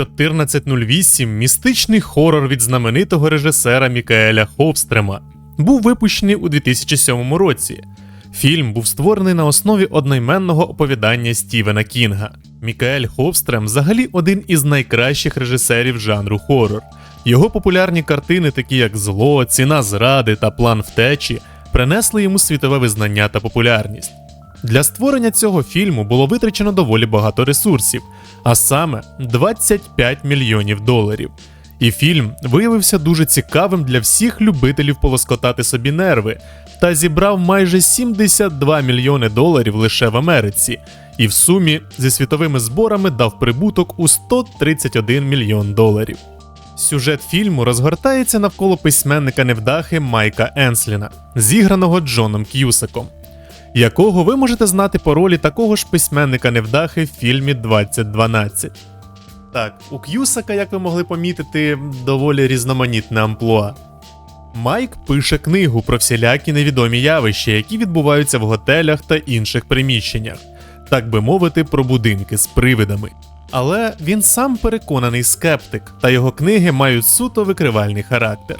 1408 містичний хорор від знаменитого режисера Мікаеля Ховстрема був випущений у 2007 році. Фільм був створений на основі одноіменного оповідання Стівена Кінга. Мікаель Ховстрем взагалі один із найкращих режисерів жанру хорор. Його популярні картини, такі як Зло, Ціна зради та План втечі, принесли йому світове визнання та популярність. Для створення цього фільму було витрачено доволі багато ресурсів, а саме 25 мільйонів доларів. І фільм виявився дуже цікавим для всіх любителів полоскотати собі нерви та зібрав майже 72 мільйони доларів лише в Америці, і в сумі зі світовими зборами дав прибуток у 131 мільйон доларів. Сюжет фільму розгортається навколо письменника невдахи Майка Енсліна, зіграного Джоном К'юсаком, якого ви можете знати по ролі такого ж письменника невдахи в фільмі 2012. Так, у К'юсака, як ви могли помітити, доволі різноманітне амплуа. Майк пише книгу про всілякі невідомі явища, які відбуваються в готелях та інших приміщеннях, так би мовити, про будинки з привидами. Але він сам переконаний скептик, та його книги мають суто викривальний характер.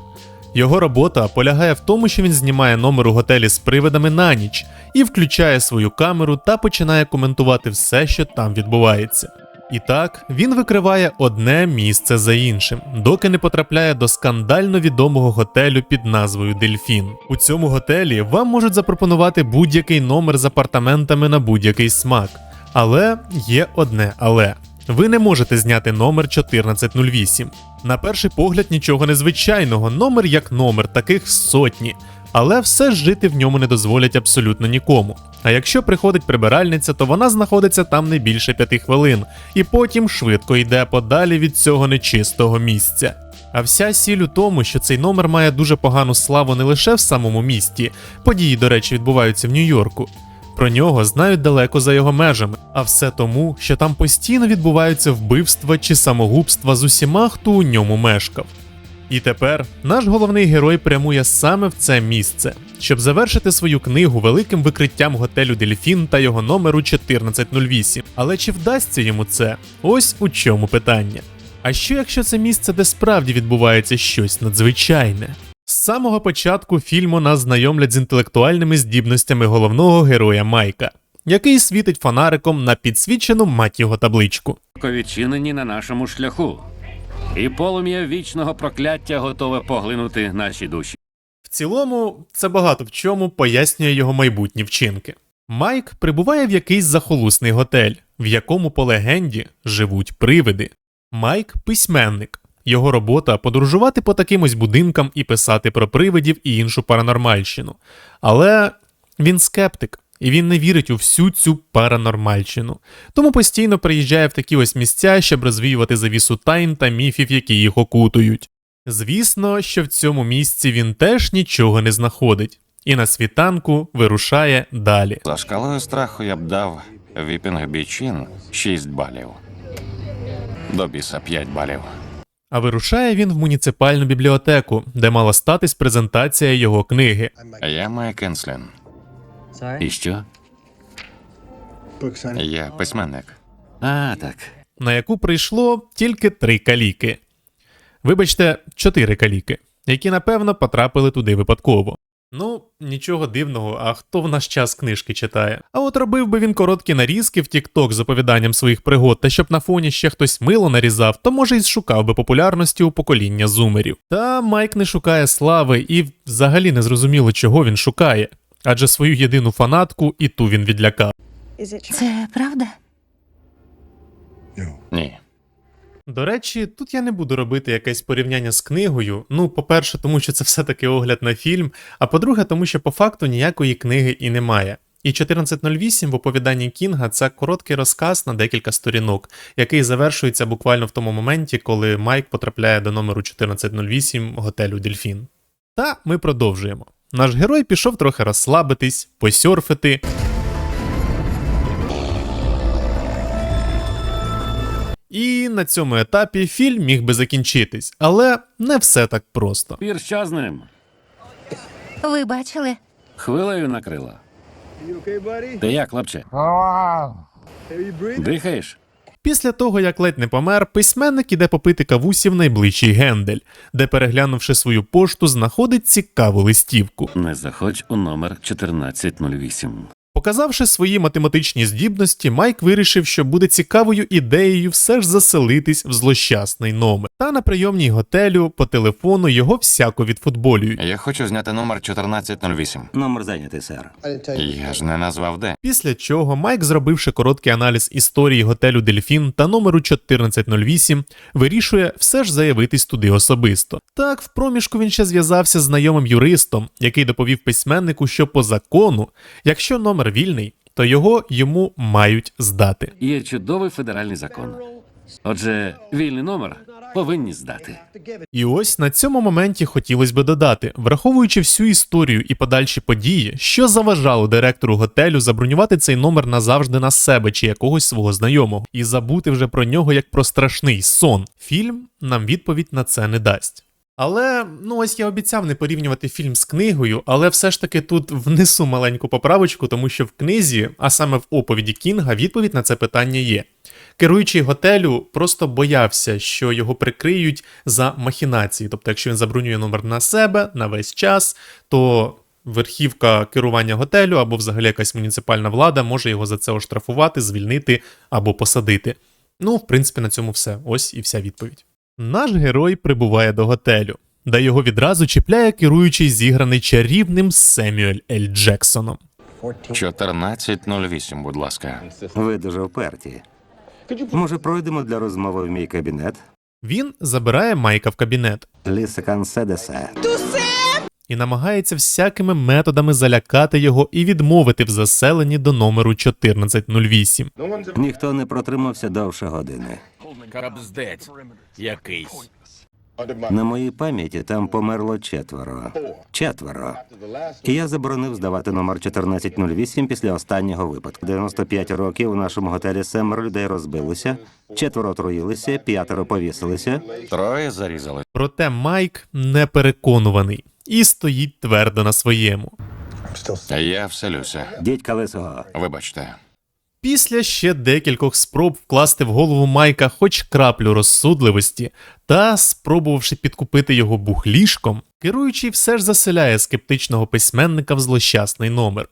Його робота полягає в тому, що він знімає номер у готелі з привидами на ніч і включає свою камеру та починає коментувати все, що там відбувається. І так, він викриває одне місце за іншим, доки не потрапляє до скандально відомого готелю під назвою Дельфін. У цьому готелі вам можуть запропонувати будь-який номер з апартаментами на будь-який смак. Але є одне але. Ви не можете зняти номер 1408. На перший погляд нічого незвичайного, номер як номер, таких сотні. Але все ж жити в ньому не дозволять абсолютно нікому. А якщо приходить прибиральниця, то вона знаходиться там не більше п'яти хвилин, і потім швидко йде подалі від цього нечистого місця. А вся сіль у тому, що цей номер має дуже погану славу не лише в самому місті, події, до речі, відбуваються в Нью-Йорку. Про нього знають далеко за його межами, а все тому, що там постійно відбуваються вбивства чи самогубства з усіма, хто у ньому мешкав. І тепер наш головний герой прямує саме в це місце, щоб завершити свою книгу великим викриттям готелю Дельфін та його номеру 1408. Але чи вдасться йому це? Ось у чому питання. А що якщо це місце, де справді відбувається щось надзвичайне? З самого початку фільму нас знайомлять з інтелектуальними здібностями головного героя Майка, який світить фонариком на підсвічену мать його табличку. відчинені на нашому шляху, і полум'я вічного прокляття готове поглинути наші душі. В цілому, це багато в чому пояснює його майбутні вчинки. Майк прибуває в якийсь захолусний готель, в якому по легенді живуть привиди. Майк письменник. Його робота подорожувати по таким ось будинкам і писати про привидів і іншу паранормальщину. Але він скептик, і він не вірить у всю цю паранормальщину. Тому постійно приїжджає в такі ось місця, щоб розвіювати завісу тайн та міфів, які їх окутують. Звісно, що в цьому місці він теж нічого не знаходить, і на світанку вирушає далі. За шкалою страху я б дав Віпінг Бічин 6 балів. До біса 5 балів. А вирушає він в муніципальну бібліотеку, де мала статись презентація його книги. Я Майк Енслін. І що? Я письменник. А, так. на яку прийшло тільки три каліки. Вибачте, чотири каліки, які напевно потрапили туди випадково. Ну, нічого дивного, а хто в наш час книжки читає? А от робив би він короткі нарізки в TikTok з оповіданням своїх пригод, та щоб на фоні ще хтось мило нарізав, то може й шукав би популярності у покоління зумерів. Та Майк не шукає слави і взагалі не зрозуміло, чого він шукає, адже свою єдину фанатку і ту він відлякав. Це правда? Ні. До речі, тут я не буду робити якесь порівняння з книгою. Ну, по-перше, тому що це все-таки огляд на фільм, а по-друге, тому що по факту ніякої книги і немає. І 1408 в оповіданні Кінга це короткий розказ на декілька сторінок, який завершується буквально в тому моменті, коли Майк потрапляє до номеру 1408 готелю Дельфін. Та ми продовжуємо. Наш герой пішов трохи розслабитись, посьорфити. На цьому етапі фільм міг би закінчитись, але не все так просто. Пір що з ним? Ви бачили? Хвилею накрила. Ти як, хлопче? Дихаєш? Після того, як ледь не помер, письменник іде попити кавусі в найближчий гендель, де, переглянувши свою пошту, знаходить цікаву листівку. Не заходь у номер 1408. Показавши свої математичні здібності, Майк вирішив, що буде цікавою ідеєю все ж заселитись в злощасний номер. Та на прийомній готелю по телефону його всяко відфутболюють. Я хочу зняти номер 1408. Номер зайнятий, сер. Я ж не назвав де. Після чого Майк, зробивши короткий аналіз історії готелю Дельфін та номеру 1408, вирішує все ж заявитись туди особисто. Так, в проміжку він ще зв'язався з знайомим юристом, який доповів письменнику, що по закону, якщо номер вільний, то його йому мають здати. Є чудовий федеральний закон. Отже, вільний номер повинні здати. І ось на цьому моменті хотілося би додати, враховуючи всю історію і подальші події, що заважало директору готелю забронювати цей номер назавжди на себе чи якогось свого знайомого, і забути вже про нього як про страшний сон. Фільм нам відповідь на це не дасть. Але ну ось я обіцяв не порівнювати фільм з книгою, але все ж таки тут внесу маленьку поправочку, тому що в книзі, а саме в оповіді Кінга, відповідь на це питання є. Керуючий готелю просто боявся, що його прикриють за махінації. Тобто, якщо він забронює номер на себе на весь час, то верхівка керування готелю або взагалі якась муніципальна влада може його за це оштрафувати, звільнити або посадити. Ну, в принципі, на цьому все. Ось і вся відповідь. Наш герой прибуває до готелю, де його відразу чіпляє керуючий зіграний чарівним Семюель Ель Джексоном. 1408, будь ласка. Ви дуже вперті. Може, пройдемо для розмови в мій кабінет? Він забирає Майка в кабінет седесе. і намагається всякими методами залякати його і відмовити в заселенні до номеру 1408. Ніхто не протримався довше години. Кабздець якийсь. На моїй пам'яті там померло четверо. Четверо. І я заборонив здавати номер 1408 після останнього випадку. 95 років у нашому готелі семеро людей розбилося, четверо отруїлися, п'ятеро повісилися. Троє зарізали. Проте Майк не переконуваний і стоїть твердо на своєму. Я вселюся. Дідька лисого. Вибачте. Після ще декількох спроб вкласти в голову Майка хоч краплю розсудливості та спробувавши підкупити його бухлішком, керуючий все ж заселяє скептичного письменника в злощасний номер,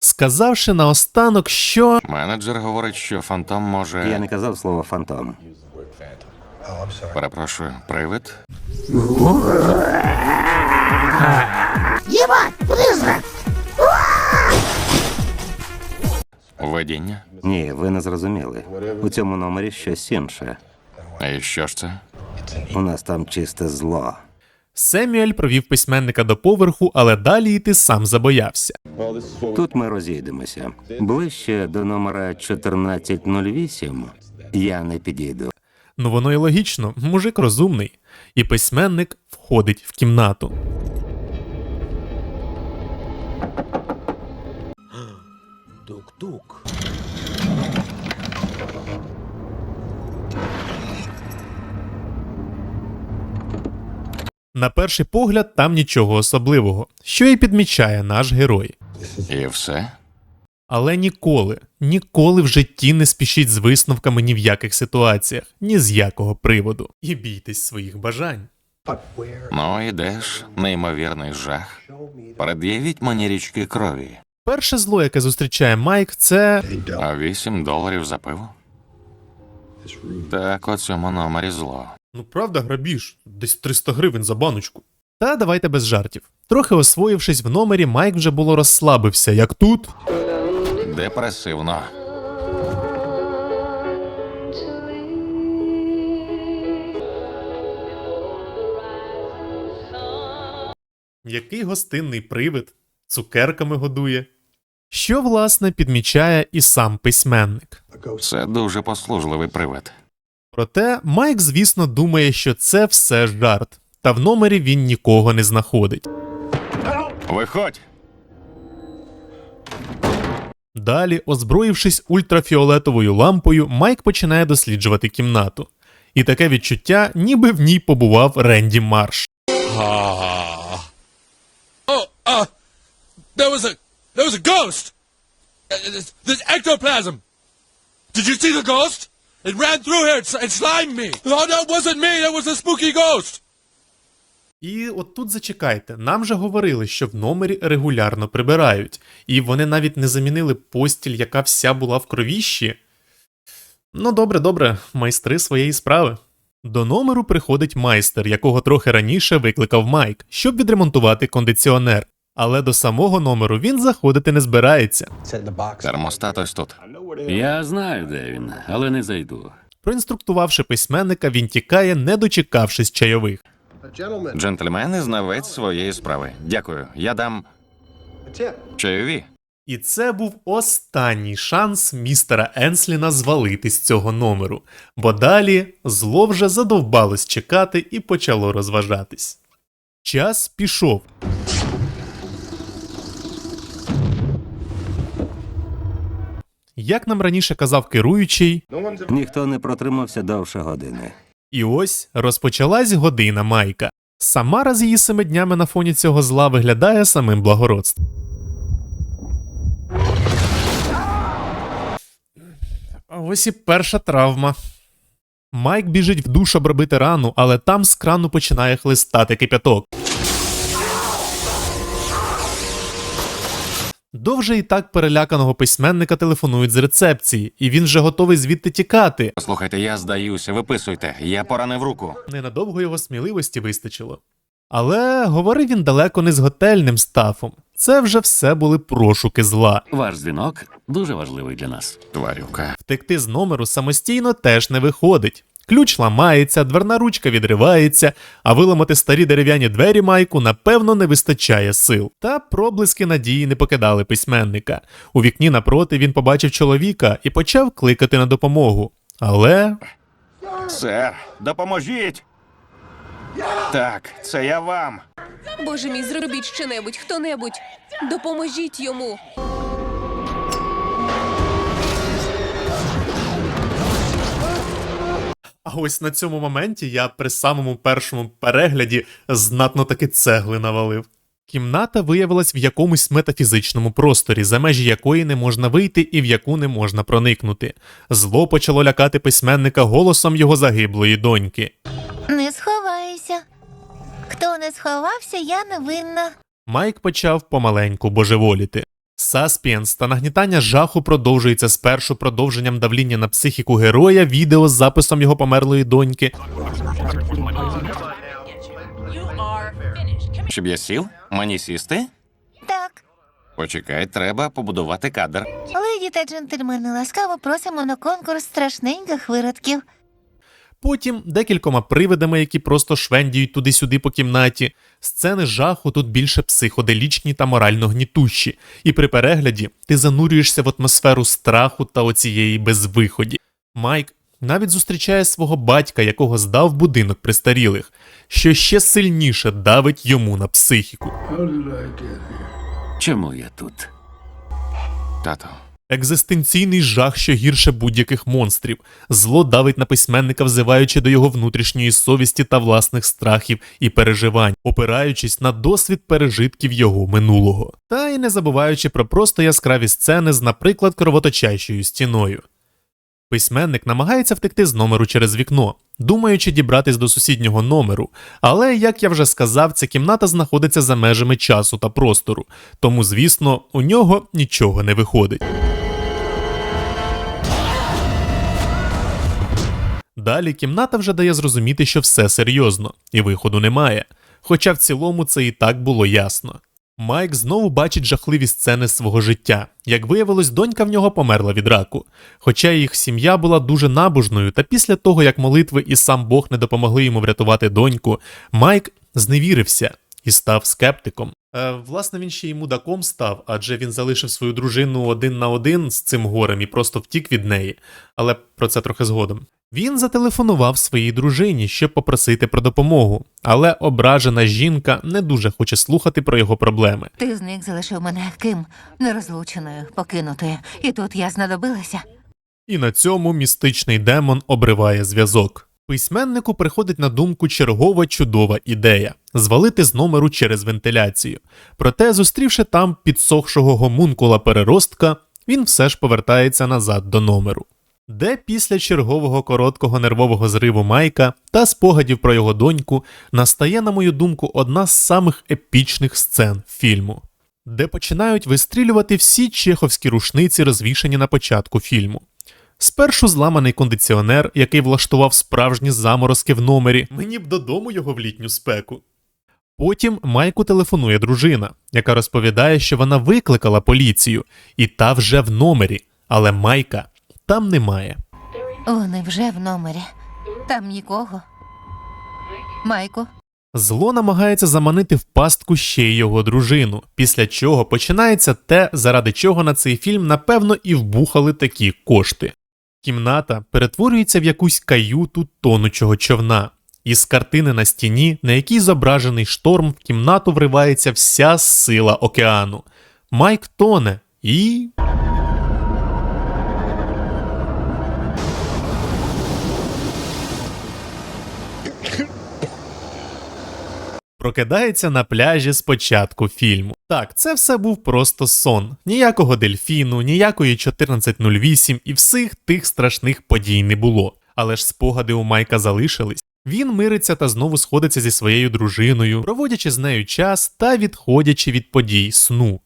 сказавши наостанок, що Менеджер говорить, що фантом може. Я не казав слово фантом. Перепрошую, привид? Видіння? Ні, ви не зрозуміли. У цьому номері щось інше. І що ж це? У нас там чисте зло. Семюель провів письменника до поверху, але далі йти сам забоявся. Тут ми розійдемося. Ближче до номера 1408 я не підійду. Ну воно і логічно, мужик розумний. І письменник входить в кімнату. Тук-тук. На перший погляд, там нічого особливого, що і підмічає наш герой. І все? Але ніколи, ніколи в житті не спішіть з висновками ні в яких ситуаціях, ні з якого приводу. І бійтесь своїх бажань. Ну, ідеш, неймовірний жах. Пред'явіть мені річки крові. Перше зло, яке зустрічає Майк, це А 8 доларів за пиво? Так, у цьому номері зло. ну правда грабіж, десь 300 гривень за баночку. Та давайте без жартів. Трохи освоївшись в номері, Майк вже було розслабився, як тут. Депресивно. Який гостинний привид, цукерками годує. Що, власне, підмічає і сам письменник. Це дуже послужливий привид. Проте Майк, звісно, думає, що це все жарт, та в номері він нікого не знаходить. Виходь! Далі, озброївшись ультрафіолетовою лампою, Майк починає досліджувати кімнату. І таке відчуття, ніби в ній побував Ренді Марш. Oh, uh, there was a there was a ghost. Uh, There's, there's ectoplasm. Did you see the ghost? It ran through here. It slimed me. No, that wasn't me. That was a spooky ghost. І от тут зачекайте, нам же говорили, що в номері регулярно прибирають, і вони навіть не замінили постіль, яка вся була в кровіщі. Ну, добре, добре, майстри своєї справи. До номеру приходить майстер, якого трохи раніше викликав Майк, щоб відремонтувати кондиціонер. Але до самого номеру він заходити не збирається. Термостат ось тут. Я знаю, де він, але не зайду. Проінструктувавши письменника, він тікає, не дочекавшись чайових. Джентльмен і знавець своєї справи. Дякую. Я дам чайові. І це був останній шанс містера Енсліна звалити з цього номеру, бо далі зло вже задовбалось чекати і почало розважатись. Час пішов. Як нам раніше казав керуючий, Ніхто не протримався довше години. і ось розпочалась година Майка. Самара з її семи днями на фоні цього зла виглядає самим благородством. А Ось і перша травма. Майк біжить в душ обробити рану, але там з крану починає хлистати кипяток. До вже і так переляканого письменника телефонують з рецепції, і він вже готовий звідти тікати. Слухайте, я здаюся, виписуйте. Я поранив руку. Ненадовго його сміливості вистачило. Але говорив він далеко не з готельним стафом. Це вже все були прошуки зла. Ваш дзвінок дуже важливий для нас. Тварюка. Втекти з номеру самостійно теж не виходить. Ключ ламається, дверна ручка відривається, а виламати старі дерев'яні двері Майку напевно не вистачає сил. Та проблиски надії не покидали письменника. У вікні напроти він побачив чоловіка і почав кликати на допомогу. Але Сер, допоможіть. Так, це я вам. Боже мій, зробіть щонебудь, хто-небудь. Допоможіть йому. А ось на цьому моменті я при самому першому перегляді знатно таки цегли навалив. Кімната виявилась в якомусь метафізичному просторі, за межі якої не можна вийти і в яку не можна проникнути. Зло почало лякати письменника голосом його загиблої доньки. Не сховайся. Хто не сховався, я не винна. Майк почав помаленьку божеволіти. Саспіенс та нагнітання жаху продовжується спершу продовженням давління на психіку героя, відео з записом його померлої доньки, Щоб я сів? Мені сісти? Так, Почекай, треба побудувати кадр. леді та джентльмени, ласкаво просимо на конкурс страшненьких виродків. Потім декількома привидами, які просто швендіють туди-сюди по кімнаті. Сцени жаху тут більше психоделічні та морально гнітущі, і при перегляді ти занурюєшся в атмосферу страху та оцієї безвиході. Майк навіть зустрічає свого батька, якого здав будинок престарілих, що ще сильніше давить йому на психіку. Чому я тут? Тато. Екзистенційний жах, що гірше будь-яких монстрів. Зло давить на письменника, взиваючи до його внутрішньої совісті та власних страхів і переживань, опираючись на досвід пережитків його минулого. Та й не забуваючи про просто яскраві сцени з, наприклад, кровоточащою стіною. Письменник намагається втекти з номеру через вікно, думаючи дібратись до сусіднього номеру, але, як я вже сказав, ця кімната знаходиться за межами часу та простору, тому, звісно, у нього нічого не виходить. Далі кімната вже дає зрозуміти, що все серйозно, і виходу немає. Хоча в цілому це і так було ясно. Майк знову бачить жахливі сцени свого життя. Як виявилось, донька в нього померла від раку. Хоча їх сім'я була дуже набожною, та після того, як молитви і сам Бог не допомогли йому врятувати доньку, Майк зневірився і став скептиком. Е, власне, він ще й мудаком став, адже він залишив свою дружину один на один з цим горем і просто втік від неї, але про це трохи згодом. Він зателефонував своїй дружині, щоб попросити про допомогу, але ображена жінка не дуже хоче слухати про його проблеми. Ти зник залишив мене ким? Нерозлученою, покинутою. І тут я знадобилася. І на цьому містичний демон обриває зв'язок. Письменнику приходить на думку чергова чудова ідея звалити з номеру через вентиляцію. Проте, зустрівши там підсохшого гомункула переростка, він все ж повертається назад до номеру. де після чергового короткого нервового зриву Майка та спогадів про його доньку настає, на мою думку, одна з самих епічних сцен фільму, де починають вистрілювати всі чеховські рушниці, розвішані на початку фільму. Спершу зламаний кондиціонер, який влаштував справжні заморозки в номері. Мені б додому його в літню спеку. Потім Майку телефонує дружина, яка розповідає, що вона викликала поліцію, і та вже в номері, але Майка там немає. Вони вже в номері. Там нікого. Майку, Зло намагається заманити в пастку ще й його дружину, після чого починається те, заради чого на цей фільм напевно і вбухали такі кошти. Кімната перетворюється в якусь каюту тонучого човна. Із картини на стіні, на якій зображений шторм, в кімнату вривається вся сила океану. Майк тоне і. Прокидається на пляжі з початку фільму. Так, це все був просто сон. Ніякого дельфіну, ніякої 1408 і всіх тих страшних подій не було. Але ж спогади у Майка залишились. Він мириться та знову сходиться зі своєю дружиною, проводячи з нею час та відходячи від подій сну.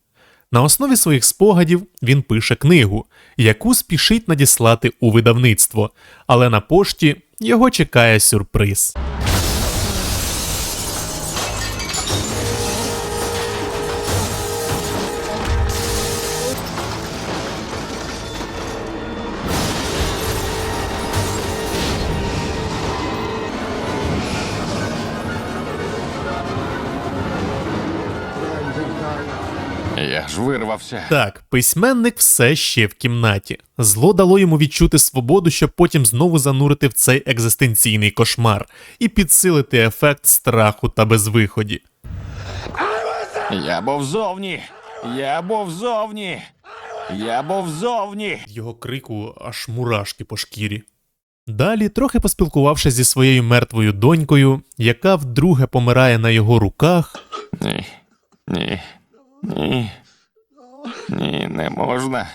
На основі своїх спогадів він пише книгу, яку спішить надіслати у видавництво, але на пошті його чекає сюрприз. Вирвався. Так, письменник все ще в кімнаті. Зло дало йому відчути свободу, щоб потім знову занурити в цей екзистенційний кошмар і підсилити ефект страху та безвиході. Я був зовні. Я був зовні. Я був зовні. Його крику аж мурашки по шкірі. Далі, трохи поспілкувавшись зі своєю мертвою донькою, яка вдруге помирає на його руках, Ні. Ні. Ні. Ні, не можна.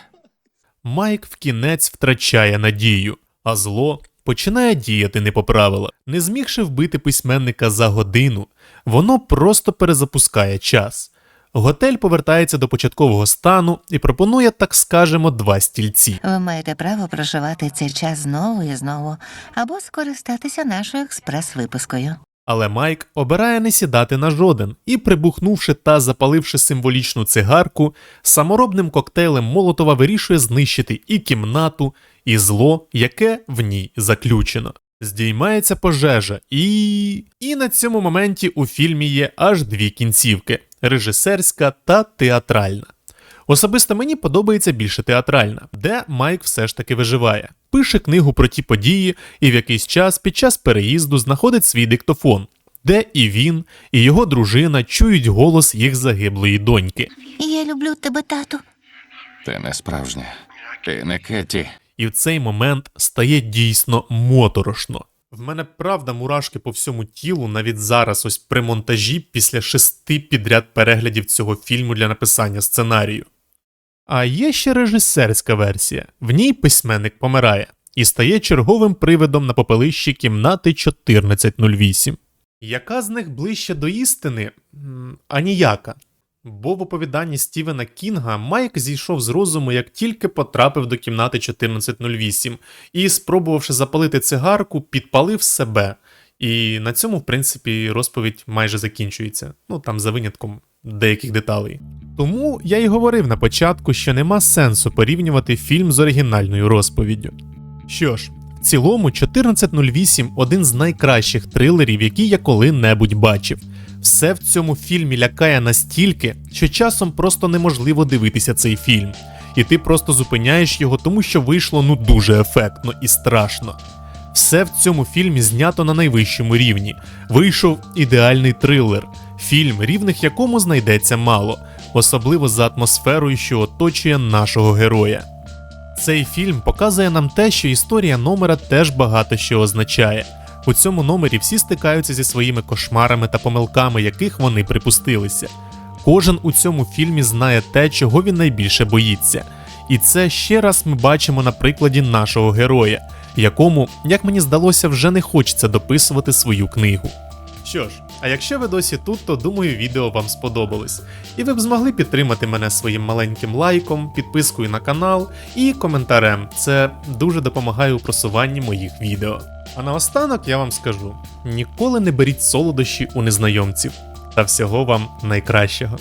Майк в кінець втрачає надію, а зло починає діяти не по правилах. Не змігши вбити письменника за годину, воно просто перезапускає час. Готель повертається до початкового стану і пропонує, так скажемо, два стільці. ви маєте право проживати цей час знову і знову, або скористатися нашою експрес-випускою. Але Майк обирає не сідати на жоден і, прибухнувши та запаливши символічну цигарку, саморобним коктейлем Молотова вирішує знищити і кімнату, і зло, яке в ній заключено. Здіймається пожежа, і. І на цьому моменті у фільмі є аж дві кінцівки: режисерська та театральна. Особисто мені подобається більше театральна, де Майк все ж таки виживає. Пише книгу про ті події, і в якийсь час під час переїзду знаходить свій диктофон, де і він, і його дружина чують голос їх загиблої доньки. Я люблю тебе, тату. Ти не справжня. Ти не Кеті. І в цей момент стає дійсно моторошно. В мене правда мурашки по всьому тілу навіть зараз, ось при монтажі після шести підряд переглядів цього фільму для написання сценарію. А є ще режисерська версія. В ній письменник помирає і стає черговим привидом на попелищі кімнати 1408. Яка з них ближче до істини? А ніяка. Бо в оповіданні Стівена Кінга Майк зійшов з розуму, як тільки потрапив до кімнати 1408 і, спробувавши запалити цигарку, підпалив себе. І на цьому, в принципі, розповідь майже закінчується. Ну там за винятком деяких деталей. Тому я й говорив на початку, що нема сенсу порівнювати фільм з оригінальною розповіддю. Що ж, в цілому 1408 один з найкращих трилерів, які я коли-небудь бачив. Все в цьому фільмі лякає настільки, що часом просто неможливо дивитися цей фільм. І ти просто зупиняєш його, тому що вийшло ну дуже ефектно і страшно. Все в цьому фільмі знято на найвищому рівні. Вийшов ідеальний трилер, фільм, рівних якому знайдеться мало, особливо за атмосферою, що оточує нашого героя. Цей фільм показує нам те, що історія номера теж багато що означає. У цьому номері всі стикаються зі своїми кошмарами та помилками, яких вони припустилися. Кожен у цьому фільмі знає те, чого він найбільше боїться, І це ще раз ми бачимо на прикладі нашого героя, якому, як мені здалося, вже не хочеться дописувати свою книгу. Що ж, а якщо ви досі тут, то думаю, відео вам сподобалось. І ви б змогли підтримати мене своїм маленьким лайком, підпискою на канал і коментарем. Це дуже допомагає у просуванні моїх відео. А наостанок я вам скажу: ніколи не беріть солодощі у незнайомців. Та всього вам найкращого.